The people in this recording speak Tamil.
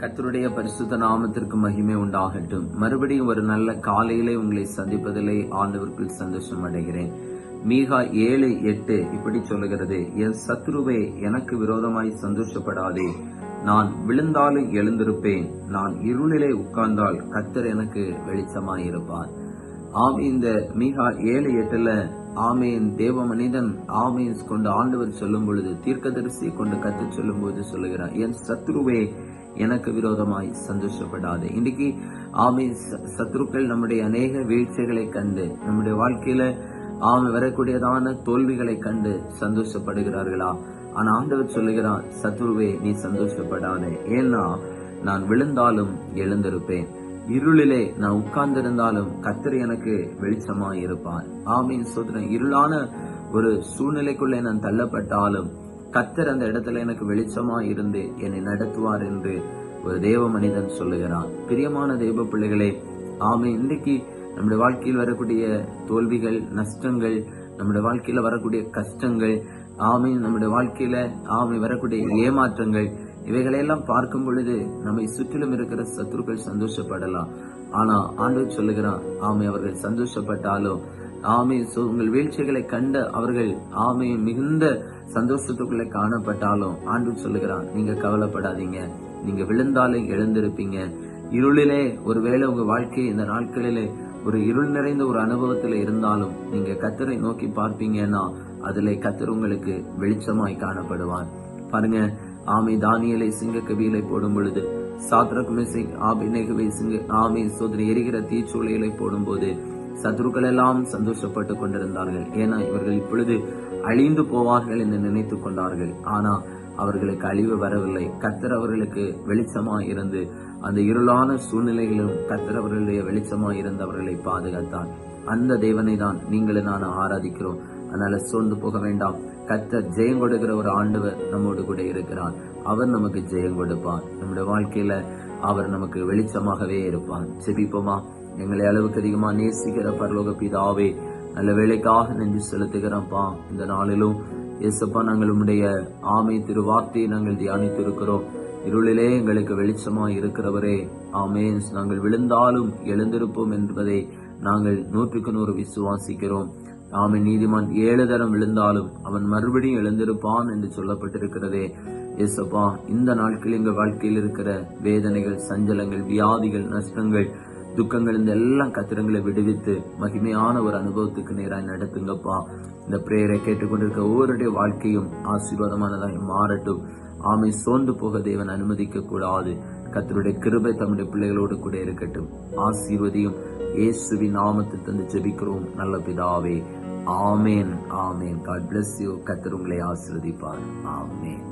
கர்த்தருடைய பரிசுத்த நாமத்திற்கு மகிமை உண்டாகட்டும். மறுபடியும் ஒரு நல்ல காலையிலே உங்களை சந்திப்பதிலே ஆண்டவருக்குள் சந்தோஷம் அடைகிறேன். மீகா ஏழு எட்டு இப்படி சொல்லுகிறது என் சத்ருவே எனக்கு விரோதமாய் சந்தோஷப்படாதே. நான் விழுந்தாலும் எழுந்திருப்பேன். நான் இருளிலே உட்கார்ந்தால் கர்த்தர் எனக்கு வெளிச்சமாய் இருப்பார் ஆமே இந்த மீகா ஏழு எட்டுல ஆமேன் தேவ மனிதன் ஆமேன் கொண்டு ஆண்டவர் சொல்லும் பொழுது தீர்க்கதரிசி கொண்டு கத்து சொல்லும் பொழுது சொல்லுகிறார் என் சத்ருவே எனக்கு விரோதமாய் சந்தோஷப்படாது. இன்னைக்கு ஆமை சத்ருக்கள் நம்முடைய அநேக வீழ்ச்சிகளை கண்டு நம்முடைய வாழ்க்கையில ஆமை வரக்கூடியதான தோல்விகளை கண்டு சந்தோஷப்படுகிறார்களா? ஆனா ஆண்டவர் சொல்லுகிறார் சத்ருவே நீ சந்தோஷப்படாதே. ஏன்னா நான் விழுந்தாலும் எழுந்திருப்பேன். இருளிலே நான் உட்கார்ந்திருந்தாலும் கத்தர் எனக்கு வெளிச்சமா இருப்பார் ஆமீன் சோதரன் இருளான ஒரு சூழ்நிலைக்குள்ளே நான் தள்ளப்பட்டாலும் கத்தர் அந்த இடத்துல எனக்கு வெளிச்சமா இருந்து என்னை நடத்துவார் என்று ஒரு தேவ மனிதன் சொல்லுகிறான். பிரியமான தெய்வ பிள்ளைகளே ஆமை இன்றைக்கு நம்முடைய வாழ்க்கையில் வரக்கூடிய தோல்விகள் நஷ்டங்கள் நம்முடைய வாழ்க்கையில வரக்கூடிய கஷ்டங்கள் ஆமை நம்முடைய வாழ்க்கையில ஆமை வரக்கூடிய ஏமாற்றங்கள் இவைகளையெல்லாம் பார்க்கும் பொழுது நம்மை சுற்றிலும் இருக்கிற சத்துருக்கள் சந்தோஷப்படலாம். ஆனா ஆண்டு சொல்லுகிறான் ஆமை அவர்கள் சந்தோஷப்பட்டாலும் ஆமை உங்கள் வீழ்ச்சிகளை கண்ட அவர்கள் ஆமையை மிகுந்த சந்தோஷத்துக்குள்ளே காணப்பட்டாலும் ஆண்டு சொல்லுகிறான் நீங்க கவலைப்படாதீங்க. நீங்க விழுந்தாலும் எழுந்திருப்பீங்க. இருளிலே ஒருவேளை உங்க வாழ்க்கை இந்த நாட்களிலே ஒரு இருள் நிறைந்த ஒரு அனுபவத்துல இருந்தாலும் நீங்க கத்தரை நோக்கி பார்ப்பீங்கன்னா அதுல கத்தர் உங்களுக்கு வெளிச்சமாய் காணப்படுவான் பாருங்க ஆமை தானியலை சிங்க கவியலை போடும் பொழுது சாத்ரகுமே சிங் ஆபிநேகவை சிங்க ஆமை சோதனை எரிகிற தீச்சூளைகளை போடும்போது சத்ருக்கள் எல்லாம் சந்தோஷப்பட்டு கொண்டிருந்தார்கள். ஏன்னா இவர்கள் இப்பொழுது அழிந்து போவார்கள் என்று நினைத்து கொண்டார்கள். ஆனா அவர்களுக்கு அழிவு வரவில்லை. கத்தர் அவர்களுக்கு வெளிச்சமா இருந்து அந்த இருளான சூழ்நிலைகளிலும் கத்தர் அவர்களுடைய வெளிச்சமா இருந்து அவர்களை பாதுகாத்தார். அந்த தேவனை தான் நீங்களும் நான் ஆராதிக்கிறோம். அதனால சோர்ந்து போக வேண்டாம். கத்தர் ஜெயம் கொடுக்கிற ஒரு ஆண்டவர் நம்மோடு கூட இருக்கிறார். அவர் நமக்கு ஜெயம் கொடுப்பார். நம்முடைய வாழ்க்கையில அவர் நமக்கு வெளிச்சமாகவே இருப்பார். செபிப்போமா எங்களை அளவுக்கு அதிகமா நேசிக்கிற பரலோக பிதாவே நல்ல வேலைக்காக நன்றி செலுத்துகிறோம்ப்பா. இந்த நாளிலும் இயேசப்பா நாங்கள் உம்முடைய ஆமை திருவார்த்தையை நாங்கள் தியானித்து இருக்கிறோம் இருளிலே எங்களுக்கு வெளிச்சமா இருக்கிறவரே ஆமேன். நாங்கள் விழுந்தாலும் எழுந்திருப்போம் என்பதை நாங்கள் நூற்றுக்கு நூறு விசுவாசிக்கிறோம். ஆமை நீதிமான் ஏழு தரம் விழுந்தாலும் அவன் மறுபடியும் எழுந்திருப்பான் என்று சொல்லப்பட்டிருக்கிறதே. இயேசப்பா இந்த நாட்களில் எங்கள் வாழ்க்கையில் இருக்கிற வேதனைகள் சஞ்சலங்கள் வியாதிகள் நஷ்டங்கள் துக்கங்கள் இந்த எல்லாம் கத்திரங்களை விடுவித்து மகிமையான ஒரு அனுபவத்துக்கு நேராக நடத்துங்கப்பா. இந்த பிரேயரை கேட்டுக்கொண்டிருக்க ஒவ்வொருடைய வாழ்க்கையும் ஆசீர்வாதமானதாக மாறட்டும். ஆமை சோர்ந்து போக தேவன் அனுமதிக்க கூடாது கத்தருடைய கிருபை தம்முடைய பிள்ளைகளோடு கூட இருக்கட்டும். ஆசீர்வதியும் இயேசுவி நாமத்தை தந்து ஜெபிக்கிறோம். நல்ல பிதாவே. ஆமேன் ஆமேன். காட் பிளஸ் யூ கத்தர் உங்களை ஆசீர்வதிப்பார். ஆமேன்.